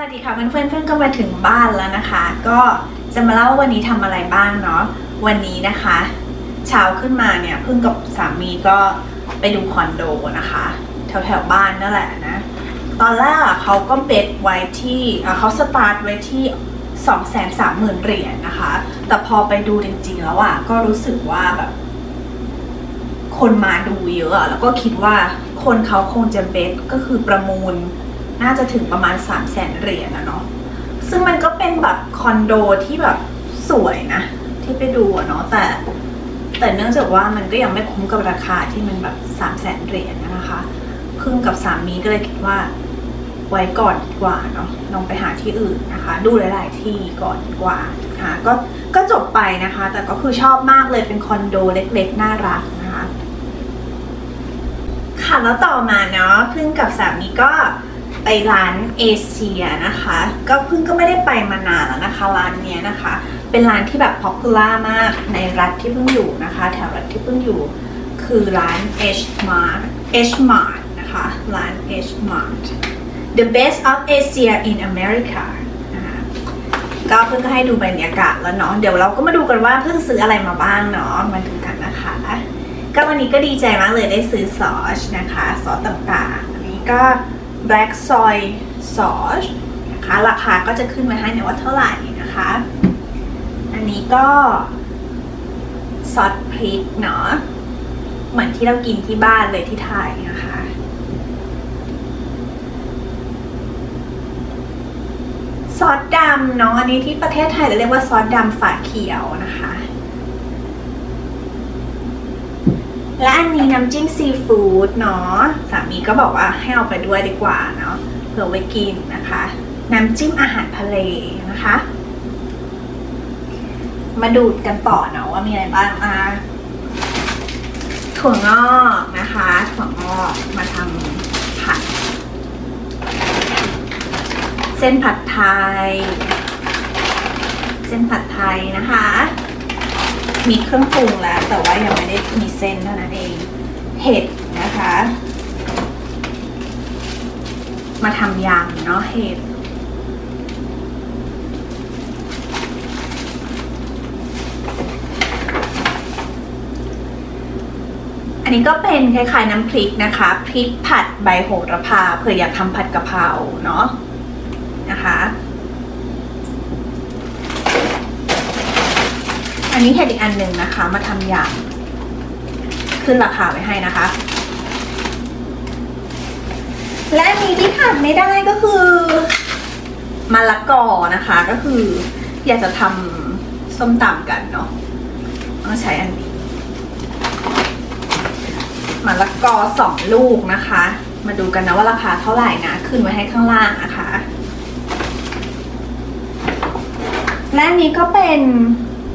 วัสดีค่ะเพื่อนๆเพื่อนก็มาถึงบ้านแล้วนะคะ ก็จะมาเล่าว่าวันนี้ทำอะไรบ้างเนาะวันนี้นะคะเช้าขึ้นมาเนี่ยเพิ่งกับสามีก็ไปดูคอนโดนะคะแถวๆบ้านนั่นแหละนะตอนแรกเขาก็เบสไว้ที่เขาสตาร์ทไว้ที่2องแสนสามหมื่นเหรียญนะคะ แต่พอไปดูจริงๆแล้วอะก็รู้สึกว่าแบบ คนมาดูเยอะอะแล้วก็คิดว่าคนเขาคงจะเบสก็คือประมูล น่าจะถึงประมาณ 3 0 0แสนเหรียญนะเนาะ ซึ่งมันก็เป็นแบบคอนโดที่แบบสวยนะ ที่ไปดูอะเนาะแต่ แต่เนื่องจากว่ามันก็ยังไม่คุ้มกับราคาที่มันแบบ3 0 0แสนเหรียญนะคะพึ่งกับสามีก็เลยคิดว่าไว้ก่อนดีกว่าเนาะลองไปหาที่อื่นนะคะ ดูหลาย ๆ ที่ก่อนดีกว่าค่ะก็ก็จบไปนะคะ แต่ก็คือชอบมากเลยเป็นคอนโดเล็ก ๆ น่ารักนะคะค่ะแล้วต่อมาเนาะพึ่งกับสามีก็ ไปร้านเอเชียนะคะ ก็เพึ่งก็ไม่ได้ไปมานานแล้วนะคะร้านเนี้ยนะคะ เป็นร้านที่แบบ popular มากในรัฐที่เพึ่งอยู่นะคะ แถวรัฐที่เพึ่งอยู่คือร้าน H Mart H Mart นะคะร้าน H Mart the best of Asia in America นะคะก็เพิ่งก็ให้ดูบรรยากาศแล้วเนาะเดี๋ยวเราก็มาดูกันว่าเพิ่งซื้ออะไรมาบ้างเนาะมาดูกันนะคะก็วันนี้ก็ดีใจมากเลยได้ซื้อซอสนะคะ ซอสต่างๆอันนี้ก็ black soy sauce นะคะราคาก็จะขึ้นมาให้เนี่ยว่าเท่าไหร่นะคะ อันนี้ก็ซอสพริกเนาะเหมือนที่เรากินที่บ้านเลยที่ไทยนะคะ ซอสดำเนาะอันนี้ที่ประเทศไทยจะเรียกว่าซอสดำฝาเขียวนะคะ และอันนี้น้ำจิ้มซีฟู้ดเนาะสามีก็บอกว่าให้เอาไปด้วยดีกว่าเนาะเผื่อไว้กินนะคะ น้ำจิ้มอาหารทะเลนะคะ มาดูดกันต่อเนาะว่ามีอะไรบ้างอะถั่วงอกนะคะถั่วงอกมาทำผัด เส้นผัดไทย เส้นผัดไทยนะคะ มีเครื่องปรุงแล้ว แต่ว่ายังไม่ได้มีเส้นเท่านั้นเอง เห็ดนะคะ มาทำยำเนาะเห็ดอันนี้ก็เป็นคล้ายๆน้ำพริกนะคะ พริกผัดใบโหระพาเผื่ออยากทำผัดกะเพราเนาะ อันนี้เห็ดอีกอันหนึ่งนะคะ มาทำยำขึ้นราคาไว้ให้นะคะ และอันนี้ที่ขาดไม่ได้ก็คือมะละกอนะคะ ก็คืออยากจะทำส้มตำกันเนาะต้องใช้อันนี้มะละกอสองลูกนะคะ มาดูกันนะว่าราคาเท่าไหร่นะ ขึ้นไว้ให้ข้างล่างนะคะ และนนี้ก็เป็น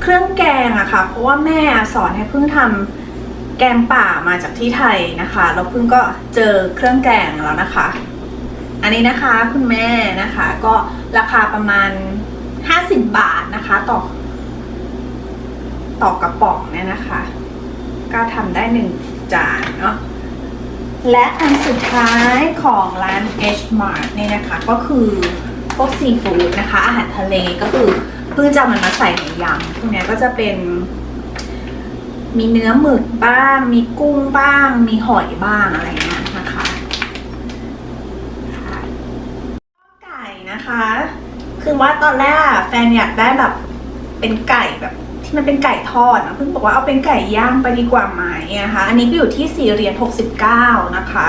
เครื่องแกงอะค่ะ เพราะว่าแม่สอนให้เพิ่งทำแกงป่ามาจากที่ไทยนะคะแล้วเพิ่งก็เจอเครื่องแกงแล้วนะคะ อันนี้นะคะคุณแม่นะคะก็ราคาประมาณ 50 บาทนะคะต่อต่อกระป๋องเนี่ยนะคะ ก็ทำได้หนึ่งจานเนาะและอันสุดท้ายของร้าน H Mart เนี่ยนะคะ ก็คือพวกซีฟู้ดนะคะ อาหารทะเลก็คือ เพิ่งจะมันมาใส่ในยำพวกนี้ก็จะเป็น มีเนื้อหมึกบ้าง มีกุ้งบ้าง มีหอยบ้างอะไรเงี้ยนะคะค่ะไก่นะคะ คือว่าตอนแรกแฟนอยากได้แบบเป็นไก่แบบที่มันเป็นไก่ทอดนะเพิ่งบอกว่าเอาเป็นไก่ย่างไปดีกว่าไหมนะคะอันนี้ก็อยู่ที่สี่เหรียญหกสิบเก้านะคะ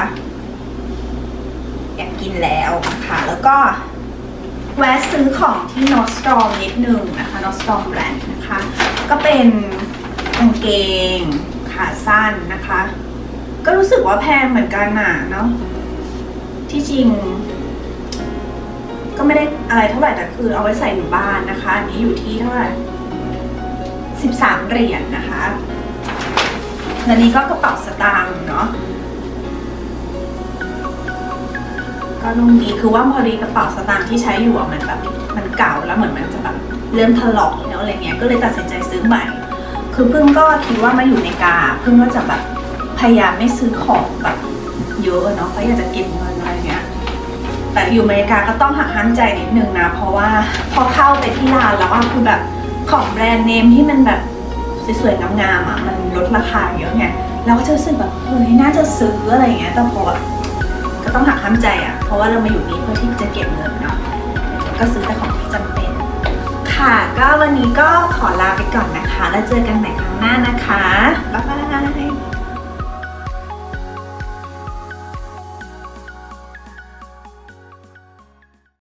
อยากกินแล้วนะคะแล้วก็ แวะซื้อของที่นอสตอมนิดนึงนะคะนอสตอมแบรนด์นะคะ ก็เป็นกางเกงขาสั้นนะคะ ก็รู้สึกว่าแพงเหมือนกันน่ะเนาะที่จริง ก็ไม่ได้อะไรเท่าไหร่แต่คือเอาไว้ใส่อยู่บ้านนะคะอันนี้อยู่ที่เท่าไหร่สิบสามเหรียญนะคะและนี้ก็กระเป๋าสตางค์เนาะ ก็นุ่มดีคือว่าพอดีกระเป๋าสตางค์ที่ใช้อยู่อะมันแบบมันเก่าแล้วเหมือนมันจะแบบเริ่มถลอกแล้วอะไรเงี้ยก็เลยตัดสินใจซื้อใหม่ คือเพิ่งก็คิดว่ามาอยู่ในกาเพิ่งก็จะแบบพยายามไม่ซื้อของแบบเยอะเนาะเพราะอยากจะเก็บเงินอะไรเงี้ยแต่อยู่อเมริกาก็ต้องหักห้ามใจนิดนึงนะ เพราะว่าพอเข้าไปที่ร้านแล้วอะคือแบบของแบรนด์เนมที่มันแบบสวยๆงามๆอะมันลดราคาเยอะไงเราก็จะรู้สึกแบบเฮ้ยน่าจะซื้ออะไรเงี้ยแต่พอแบบ ก็ต้องหักห้ามใจอะเพราะว่าเรามาอยู่นี่เพื่อที่จะเก็บเงินเนาะ ก็ซื้อแต่ของที่จำเป็น ค่ะ ก็วันนี้ก็ขอลาไปก่อนนะคะ แล้วเจอกันใหม่ครั้งหน้านะคะ บ๊ายบาย